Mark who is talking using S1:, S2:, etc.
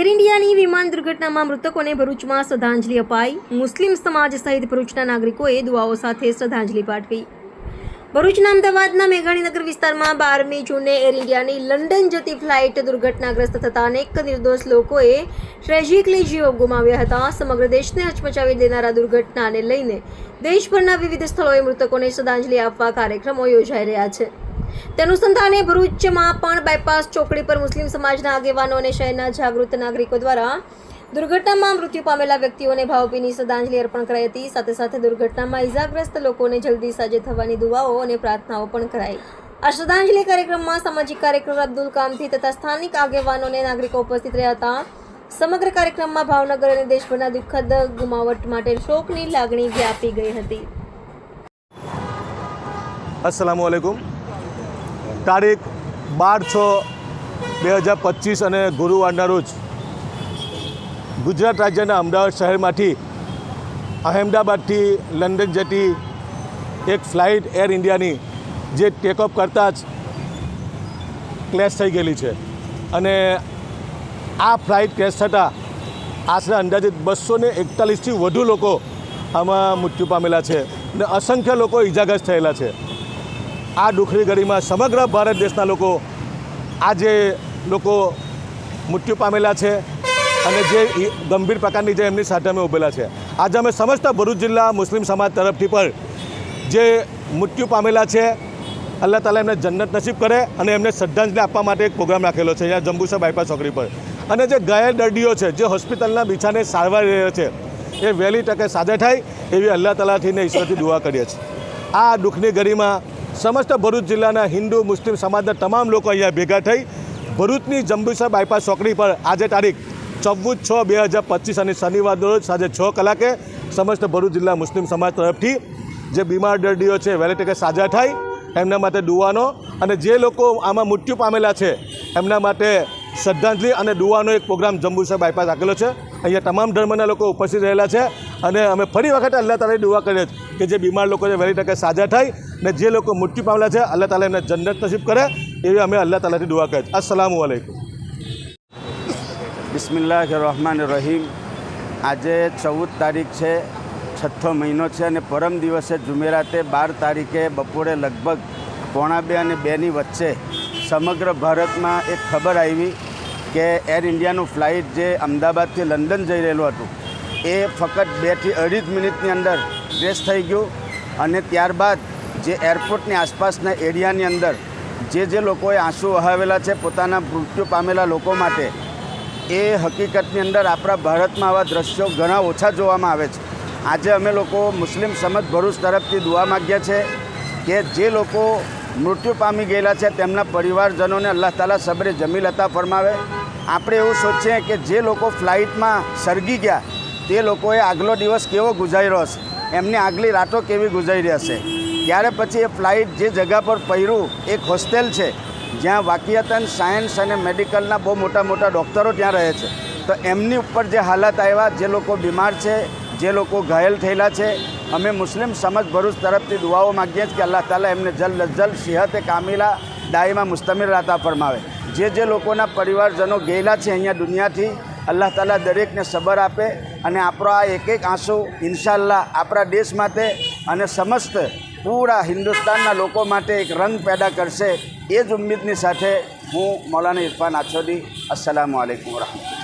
S1: Air ઇન્ડિયાની વિમાન દુર્ઘટનામાં મૃતકોને ભરૂચમાં શ્રદ્ધાંજલિ અપાઈ. મુસ્લિમ સમાજ સહિત ભરૂચના નાગરિકોએ દુઆઓ સાથે શ્રદ્ધાંજલિ પાઠવી. ભરૂચના અમદાવાદના મેઘાણીનગર વિસ્તારમાં બારમી જૂને એર ઇન્ડિયાની લંડન જતી ફ્લાઇટ દુર્ઘટનાગ્રસ્ત થતા અનેક નિર્દોષ લોકોએ ટ્રેજિકલી જીવ ગુમાવ્યા હતા. સમગ્ર દેશને હચમચાવી દેનારા દુર્ઘટનાને લઈને દેશભરના વિવિધ સ્થળોએ મૃતકોને શ્રદ્ધાંજલિ આપવા કાર્યક્રમો યોજાઈ રહ્યા છે. તે અનુસંધાને ભરૂચમાં પણ બાયપાસ ચોકડી પર મુસ્લિમ સમાજના આગેવાનો અને શહેરના જાગૃત નાગરિકો દ્વારા દુર્ઘટનામાં મૃત્યુ પામેલા વ્યક્તિઓને ભાવભીની શ્રદ્ધાંજલિ અર્પણ કરાઈ હતી. સાથે સાથે દુર્ઘટનામાં ઇજાગ્રસ્ત લોકોને જલ્દી સાજે થવાની દુઆઓ અને પ્રાર્થનાઓ પણ કરાઈ. આ શ્રદ્ધાંજલિ કાર્યક્રમમાં સામાજિક કાર્યકર અબ્દુલ કામથી તથા સ્થાનિક આગેવાનો અને નાગરિકો ઉપસ્થિત રહ્યા હતા. સમગ્ર કાર્યક્રમમાં ભાવનગર અને દેશભરના દુઃખદ ગુમાવટ માટે શોકની લાગણી વ્યાપી ગઈ હતી.
S2: અસલામુ તારીખ બાર છ બે હજાર પચીસ અને ગુરુવારના રોજ ગુજરાત રાજ્યના અમદાવાદ શહેરમાંથી અહેમદાબાદથી લંડન જતી એક ફ્લાઇટ એર ઇન્ડિયાની જે ટેકઓફ કરતાં જ ક્લેશ થઈ ગયેલી છે. અને આ ફ્લાઇટ ક્રેશ થતાં આશરે અંદાજિત બસો ને એકતાલીસથી વધુ લોકો આમાં મૃત્યુ પામેલા છે. અને અસંખ્ય લોકો ઇજાગ્રસ્ત થયેલા છે. આ દુઃખની ઘડીમાં સમગ્ર ભારત દેશના લોકો આજે લોકો મૃત્યુ પામેલા છે અને જે ગંભીર પ્રકારની જે એમની સાથે અમે ઊભેલા છે. આજે અમે સમસ્ત ભરૂચ જિલ્લા મુસ્લિમ સમાજ તરફથી પણ જે મૃત્યુ પામેલા છે, અલ્લાહ તાલા એમને જન્નત નસીબ કરે અને એમને શ્રદ્ધાંજલિ આપવા માટે એક પ્રોગ્રામ રાખેલો છે, અહીંયા જંબુસર બાયપાસ ચોકડી પર. અને જે ઘાયલ દર્દીઓ છે, જે હોસ્પિટલના બીછાને સારવાર રહ્યા છે, એ વહેલી તકે સાજા થાય એવી અલ્લાહ તાલાથી ને ઈશ્વરથી દુઆ કરીએ છીએ. આ દુઃખની ઘડીમાં સમસ્ત ભરૂચ જિલ્લાના હિન્દુ, મુસ્લિમ સમાજના તમામ લોકો અહીંયા ભેગા થઈ ભરૂચની જંબુસર બાયપાસ ચોકડી પર આજે તારીખ ચૌદ છ બે હજાર પચીસ અને શનિવાર રોજ સાંજે છ કલાકે સમસ્ત ભરૂચ જિલ્લા મુસ્લિમ સમાજ તરફથી જે બીમાર દર્દીઓ છે, વહેલી તકે સાજા થાય, એમના માટે દુવાનો અને જે લોકો આમાં મૃત્યુ પામેલા છે, એમના માટે શ્રદ્ધાંજલિ અને દુવાનો એક પ્રોગ્રામ જંબુસર બાયપાસ રાખેલો છે. અહીંયા તમામ ધર્મના લોકો ઉપસ્થિત રહેલા છે અને અમે ફરી વખત અલ્લાહ તાલાની દુઆ કરીએ કે જે બીમાર લોકો છે વહેલી તકે સાજા થાય ને જે લોકો મૃત્યુ પામેલા છે અલ્લાહ તાલા એમને જન્નત નસીબ કરે એવી અમે અલ્લાહ તાલાથી દુઆ કરીએ અસલામુ અલૈકુમ
S3: બિસ્મિલ્લાહ રહમાન રહીમ આજે ચૌદ તારીખ છે, છઠ્ઠો મહિનો છે અને પરમ દિવસે જુમેરાતે બાર તારીખે બપોરે લગભગ પોણા બે અને બેની વચ્ચે સમગ્ર ભારતમાં એક ખબર આવી કે એર ઇન્ડિયાનું ફ્લાઇટ જે અમદાવાદથી લંડન જઈ રહેલું હતું, એ ફક્ત બેથી અઢી જ મિનિટની અંદર ક્રેશ થઈ ગયું અને ત્યારબાદ જે એરપોર્ટની આસપાસના એરિયાની અંદર જે જે લોકોએ આંસુ વહાવેલા છે, પોતાના મૃત્યુ પામેલા લોકો માટે, એ હકીકતની અંદર આપણા ભારતમાં આવા દ્રશ્યો ઘણા ઓછા જોવામાં આવે છે. આજે અમે લોકો મુસ્લિમ સમજ ભરૂચ તરફથી દુઆ માગ્યા છે કે જે લોકો મૃત્યુ પામી ગયેલા છે, તેમના પરિવારજનોને અલ્લાહ તાલા સબરે જમીલ હતા ફરમાવે. આપણે એવું સોચીએ કે જે લોકો ફ્લાઇટમાં સળગી ગયા, તે લોકોએ આગલો દિવસ કેવો ગુજાર્યો હશે? એમની આગલી રાતો કેવી ગુજારી હશે? ત્યારે પછી એ ફ્લાઇટ જે જગા પર પહેર્યું એક હોસ્ટેલ છે, જ્યાં વાકિયતન સાયન્સ અને મેડિકલના બહુ મોટા મોટા ડૉક્ટરો ત્યાં રહે છે. તો એમની ઉપર જે હાલત આવ્યા, જે લોકો બીમાર છે, જે લોકો ઘાયલ થયેલા છે, અમે મુસ્લિમ સમજ ભરૂચ તરફથી દુઆઓ માગીએ છીએ કે અલ્લાહ તાલા એમને જલ્દ જલ્દ સિહતે કામિલા દાઈમાં મુસ્તમિર રાતા ફરમાવે. જે જે લોકોના પરિવારજનો ગયેલા છે અહીંયા દુનિયાથી, અલ્લાહ તાલા દરેકને સબર આપે અને આપણો આ એક એક આંસુ ઇન્શાલ્લાહ આપણા દેશ માટે અને સમસ્ત પૂરા હિન્દુસ્તાનના લોકો માટે એક રંગ પેદા કરશે. એ જ ઉમ્મીદની સાથે હું મૌલાના ઇરફાન આછોદી અસલામુ આલેકુમ વરહમતુલ્લાહ.